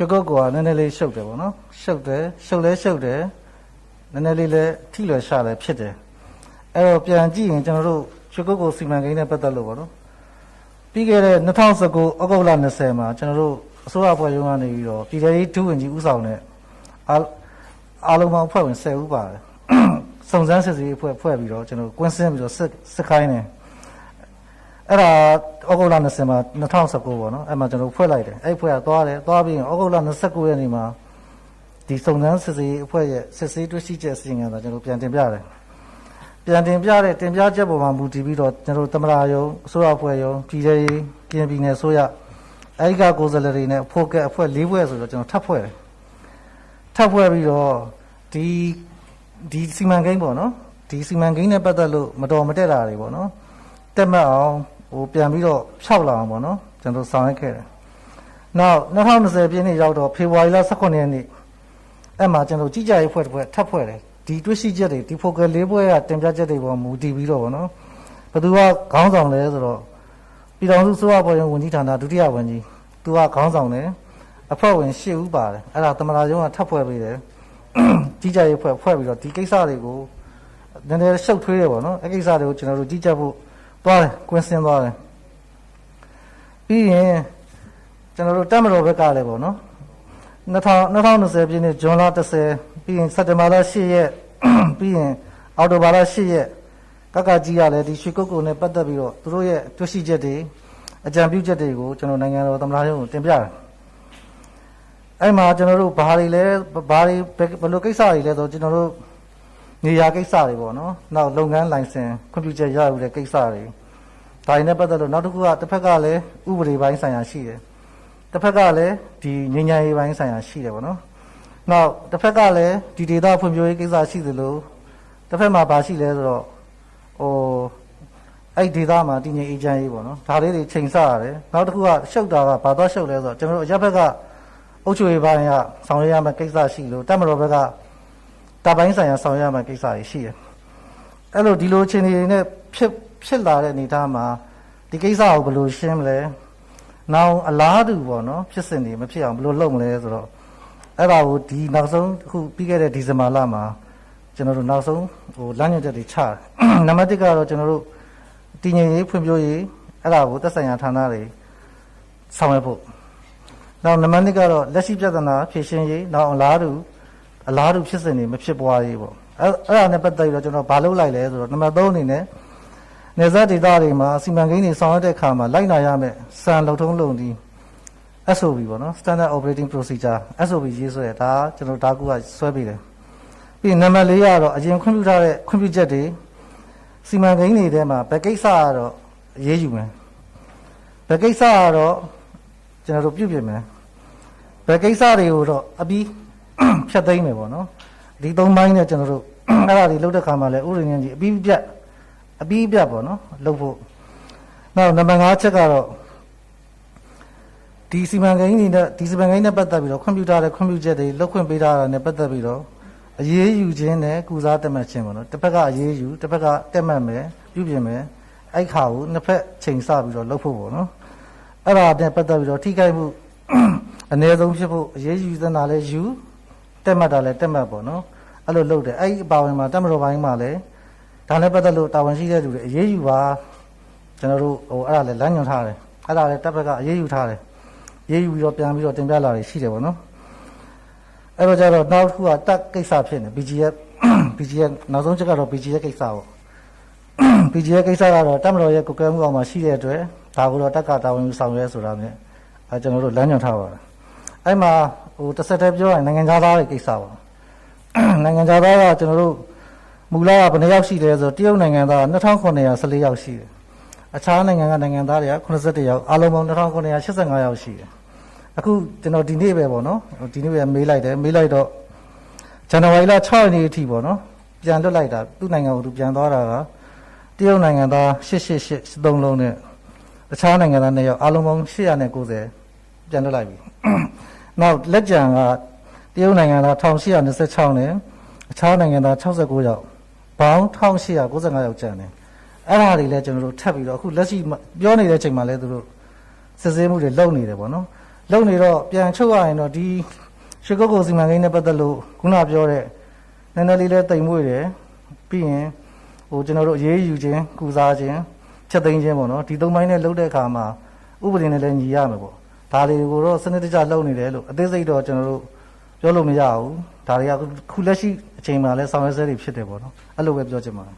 ရွှေကုတ်ကနည်းနည်းလေးရှုပ်တယ်ပေါ့နော်ရှုပ်တယ်ရှုပ်လဲရှုပ်တယ်နည်းနည်းလေးလည်းထိလွယ်ရှာလည်းဖြစ်တယ်အဲ့တော့ပြန်ကြည့်ရင်ကျွန်တော်တို့ရွှေကုတ်ကိုစီမံကိန်းနဲ့ပတ်သက်လို့ပေါ့နော်ပြီးခဲ့တဲ့2019ဩဂုတ်လ20မှာကျွန်တော်တို့အစိုးရအဖွဲ့ရုံးကနေပြီးတော့ပြည်ထောင်စုဒုဝန်ကြီးဦးဆောင်တဲ့အားအားလုံးပေါင်းအဖွဲ့ဝင်10ဦးပါတယ်စုံစမ်းစစ်ဆေးရေးအဖွဲ့ဖွဲ့ပြီးတော့ကျွန်တော်တို့ကွင်းဆင်းပြီးတော့စစ်စစ်ခိုင်းတယ် အဲ့ဒါဩဂုတ်လ20မှာ2019ပေါ့နော်အဲ့မှာကျွန်တော်ဖွဲ့လိုက်တယ်အဲ့ဖွဲ့ကသွားတယ်သွားပြီးရင်ဩဂုတ်လ29ရက်နေ့မှာဒီစုံစမ်းစစ်ဆေးရေးအဖွဲ့ရဲ့စစ်ဆေးတွေ့ရှိချက်အစီရင်ခံစာကျွန်တော်ပြန်တင်ပြတယ်ပြန်တင်ပြတဲ့တင်ပြချက်ပေါ်မှာမူတည်ပြီးတော့ကျွန်တော်သမရာယုံအစိုးရအဖွဲ့ယုံပြည်ထောင်ရေးကရင်ပြည်နယ်အစိုးရအဲ့ဒီကကိုယ်စားလှယ်တွေနဲ့ဖိုကက်အဖွဲ့၄ဖွဲ့ဆိုတော့ကျွန်တော်ထပ်ဖွဲ့တယ်ထပ်ဖွဲ့ပြီးတော့ဒီဒီစီမံကိန်းပေါ့နော်ဒီစီမံကိန်းနဲ့ပတ်သက်လို့မတော်မတက်တာတွေပေါ့နော်တက်မှတ်အောင် ဟိုပြန်ပြီးတော့ဖြောက်လာအောင်ပေါ့နော်ကျွန်တော်ဆောင်ရွက်ခဲ့တယ်။နောက်2020ပြည့်နှစ်ရောက်တော့ဖေဖော်ဝါရီလ18ရက်နေ့အဲ့မှာကျွန်တော်ကြီးကြရေးဖွဲ့တစ်ဖွဲ့ထပ်ဖွဲ့တယ်။ဒီတွေ့ရှိချက်တွေဒီ focal လေးဖွဲ့ကတင်ပြချက်တွေပေါ်မူတည်ပြီးတော့ပေါ့နော်။ဘယ်သူကခေါင်းဆောင်လဲဆိုတော့ပြည်တော်စုစိုးရပေါ်ရင်ဝန်ကြီးဌာနဒုတိယဝန်ကြီးသူကခေါင်းဆောင်တယ်အဖွဲ့ဝင်၈ဦးပါတယ်။အဲ့ဒါသမလာရုံးကထပ်ဖွဲ့ပေးတယ်။ကြီးကြရေးဖွဲ့ဖွဲ့ပြီးတော့ဒီကိစ္စတွေကိုနည်းနည်းရှုပ်ထွေးတယ်ပေါ့နော်။အဲ့ကိစ္စတွေကိုကျွန်တော်တို့ကြီးကြပ်ဖို့ သွားတယ်ကွင်းစင်းသွားတယ်ပြီးရင်ကျွန်တော်တို့တက်မတော်ဘက်ကလည်းပေါ့နော်2000 2020ပြည့်နှစ်ဇွန်လ30ပြီးရင်စက်တင်ဘာလ10ရက်ပြီးရင်အောက်တိုဘာလ10ရက်ကကကြီးကလည်းဒီရွှေကုတ်ကုတ်နဲ့ပတ်သက်ပြီးတော့သူတို့ရဲ့တွေ့ရှိချက်တွေအကြံပြုချက်တွေကိုကျွန်တော်နိုင်ငံတော်သမ္မတရုံးကိုတင်ပြတယ်အဲ့မှာကျွန်တော်တို့ဘာတွေလဲဘာတွေဘယ်ဘယ်လိုကိစ္စတွေလဲဆိုတော့ကျွန်တော်တို့ နေရာကိစ္စတွေပေါ့နော်နောက်လုပ်ငန်းလိုင်စင်ခွင့်ပြုချက်ရယူတဲ့ကိစ္စတွေဒါတွေနဲ့ပတ်သက်လို့နောက်တစ်ခုကတစ်ဖက်ကလည်းဥပဒေပိုင်းဆိုင်ရာရှိတယ်တစ်ဖက်ကလည်းဒီငញ្ញရေးပိုင်းဆိုင်ရာရှိတယ်ပေါ့နော်နောက်တစ်ဖက်ကလည်းဒီဒေတာဖွံ့ဖြိုးရေးကိစ္စရှိသလိုတစ်ဖက်မှာဘာရှိလဲဆိုတော့ဟိုအဲ့ဒေတာမှာတည်ငြိမ်အေဂျင့်ရေးပေါ့နော်ဒါလေးတွေချိန်ဆရတယ်နောက်တစ်ခုကရှုပ်တာကဘာသွားရှုပ်လဲဆိုတော့ကျွန်တော်တို့အရက်ဘက်ကအုပ်ချုပ်ရေးပိုင်းကဆောင်ရွက်ရမယ့်ကိစ္စရှိလို့တက်မတော်ဘက်က တာပိုင်းဆိုင်ရာဆောင်ရွက်ရမယ့်ကိစ္စတွေရှိတယ်။အဲ့လိုဒီလိုအခြေအနေတွေနဲ့ဖြစ်ဖြစ်လာတဲ့အနေအထားမှာဒီကိစ္စကိုဘယ်လိုရှင်းမလဲ။နောက်အလားတူပေါ့နော်ဖြစ်စဉ်တွေမဖြစ်အောင်ဘယ်လိုလုပ်မလဲဆိုတော့အဲ့ဒါကိုဒီနောက်ဆုံးအခုပြီးခဲ့တဲ့ဒီဇင်ဘာလမှာကျွန်တော်တို့နောက်ဆုံးဟိုလမ်းညွှန်ချက်တွေချတယ်။နံပါတ်1ကတော့ကျွန်တော်တို့တည်ငြိမ်ရေးဖွံ့ဖြိုးရေးအဲ့ဒါကိုသက်ဆိုင်ရာဌာနတွေဆောင်ရွက်ဖို့နောက်နံပါတ်2ကတော့လက်ရှိပြဿနာဖြေရှင်းရေးနောက်အလားတူ အလားတူဖြစ်စဉ်တွေမဖြစ်ပွားရေးပေါ့အဲ့အဲ့ဒါနဲ့ပတ်သက်ပြီးတော့ကျွန်တော်ဘာလုပ်လိုက်လဲဆိုတော့နံပါတ်3အနေနဲ့နေဇက်ဒေတာတွေမှာစီမံကိန်းတွေဆောင်ရွက်တဲ့အခါမှာလိုက်နာရမယ့်စံလုံထုံးလုံဒီ SOP ပေါ့နော် Standard Operating Procedure SOP ရေးဆွဲတာကျွန်တော်ဒါကူကဆွဲပြီးတယ်ပြီးရင်နံပါတ်4ကတော့အရင်ခွင့်ပြုထားတဲ့ခွင့်ပြုချက်တွေစီမံကိန်းတွေထဲမှာဘယ်ကိစ္စကတော့အရေးယူမယ်ဘယ်ကိစ္စကတော့ကျွန်တော်တို့ပြုပြင်မယ်ဘယ်ကိစ္စတွေကိုတော့အပြီး ဖြတ်သိမ်းမယ်ပေါ့နော်ဒီသုံးပိုင်းနဲ့ကျွန်တော်တို့အဲ့ဒါတွေလုပ်တဲ့ခါမှာလည်းဥရင်းကြီးအပြီးပြတ်အပြီးပြတ်ပေါ့နော်လုပ်ဖို့နောက်နံပါတ်5ချက်ကတော့ဒီစီမံကိန်းတွေနဲ့ဒီစီမံကိန်းနဲ့ပတ်သက်ပြီးတော့ခွင့်ပြုထားတဲ့ခွင့်ပြုချက်တွေလုပ်ခွင့်ပေးထားတာနဲ့ပတ်သက်ပြီးတော့အရေးယူခြင်းနဲ့ကုစားတက်မှတ်ခြင်းပေါ့နော်တစ်ဖက်ကအရေးယူတစ်ဖက်ကတက်မှတ်မယ်ပြုပြင်မယ်အဲ့ခါကိုနှစ်ဖက်ချိန်ဆပြီးတော့လုပ်ဖို့ပေါ့နော်အဲ့ဒါနဲ့ပတ်သက်ပြီးတော့ထိခိုက်မှုအနည်းဆုံးဖြစ်ဖို့အရေးယူသနာလဲယူ တက်မှတ်တာလဲတက်မှတ်ပေါ့နော်အဲ့လိုလုပ်တယ်အဲ့ဒီအပါဝင်မှာတက်မတော်ပိုင်းမှာလဲဒါနဲ့ပတ်သက်လို့တာဝန်ရှိတဲ့လူတွေအရေးယူပါကျွန်တော်တို့ဟိုအဲ့ဒါလဲလမ်းညွှန်ထားတယ်အဲ့ဒါလဲတက်ဘက်ကအရေးယူထားတယ်ရေးယူပြီးတော့ပြန်ပြီးတော့တင်ပြလာတွေရှိတယ်ပေါ့နော်အဲ့တော့ကျတော့နောက်တစ်ခုကတက်ကိစ္စဖြစ်နေ BGF BGF နောက်ဆုံးချက်ကတော့ BGF ကိစ္စပေါ့ BGF ကိစ္စကတော့တက်မတော်ရဲ့ကုကဲမှုအောင်မှာရှိတဲ့အတွက်ဒါကိုတော့တက်ကတာဝန်ယူဆောင်ရွက်ဆိုတာနဲ့အဲကျွန်တော်တို့လမ်းညွှန်ထားပါတယ်အဲ့မှာ ဟိုတစ်ဆက်တည်းပြောရင်နိုင်ငံသားတွေကိစ္စပါနိုင်ငံသားကကျွန်တော်တို့မူလကဘယ်နှယောက်ရှိလဲဆိုတော့တရုတ်နိုင်ငံသား2914ယောက်ရှိတယ်အခြားနိုင်ငံကနိုင်ငံသားတွေက81ယောက်အားလုံးပေါင်း2985ယောက်ရှိတယ်အခုကျွန်တော်ဒီနေ့ပဲပေါ့နော်ဒီနေ့ပဲမေးလိုက်တယ်မေးလိုက်တော့ဇန်နဝါရီလ6ရက်နေ့အထိပေါ့နော်ပြန်လွတ်လိုက်တာသူ့နိုင်ငံကိုသူပြန်သွားတာကတရုတ်နိုင်ငံသား888 3လုံးနဲ့အခြားနိုင်ငံသား2ယောက်အားလုံးပေါင်း890ပြန်လွတ်လိုက်ပြီ နောက်လက်ကြံကတရုတ်နိုင်ငံသား1826နဲ့အခြားနိုင်ငံသား69ယောက်ပေါင်း1895ယောက်ကျန်တယ်အဲ့ဒါတွေလည်းကျွန်တော်တို့ထပ်ပြီးတော့အခုလက်ရှိပြောနေတဲ့အချိန်မှာလည်းသူတို့စစ်ဆေးမှုတွေလုပ်နေတယ်ပေါ့နော်လုံနေတော့ပြန်ချုပ်ရရင်တော့ဒီရွှေကုတ်ကိုစီမံကိန်းနဲ့ပတ်သက်လို့ခုနပြောတဲ့နည်းနည်းလေးလဲတိမ်မွေ့တယ်ပြီးရင်ဟိုကျွန်တော်တို့အရေးယူခြင်းကုစားခြင်းချက်သိမ်းခြင်းပေါ့နော်ဒီသုံးပိုင်းနဲ့လုပ်တဲ့အခါမှာဥပဒေနဲ့လည်းညီရမယ်ပေါ့ ဒါတွေကိုတော့စနစ်တကျလုပ်နေတယ်လို့အသေးစိတ်တော့ကျွန်တော်တို့ပြောလို့မရဘူးဒါတွေကခုလက်ရှိအချိန်မှာလဲဆောင်ရွက်ဆဲတွေဖြစ်တယ်ပေါ့နော်အဲ့လိုပဲပြောချင်ပါတယ်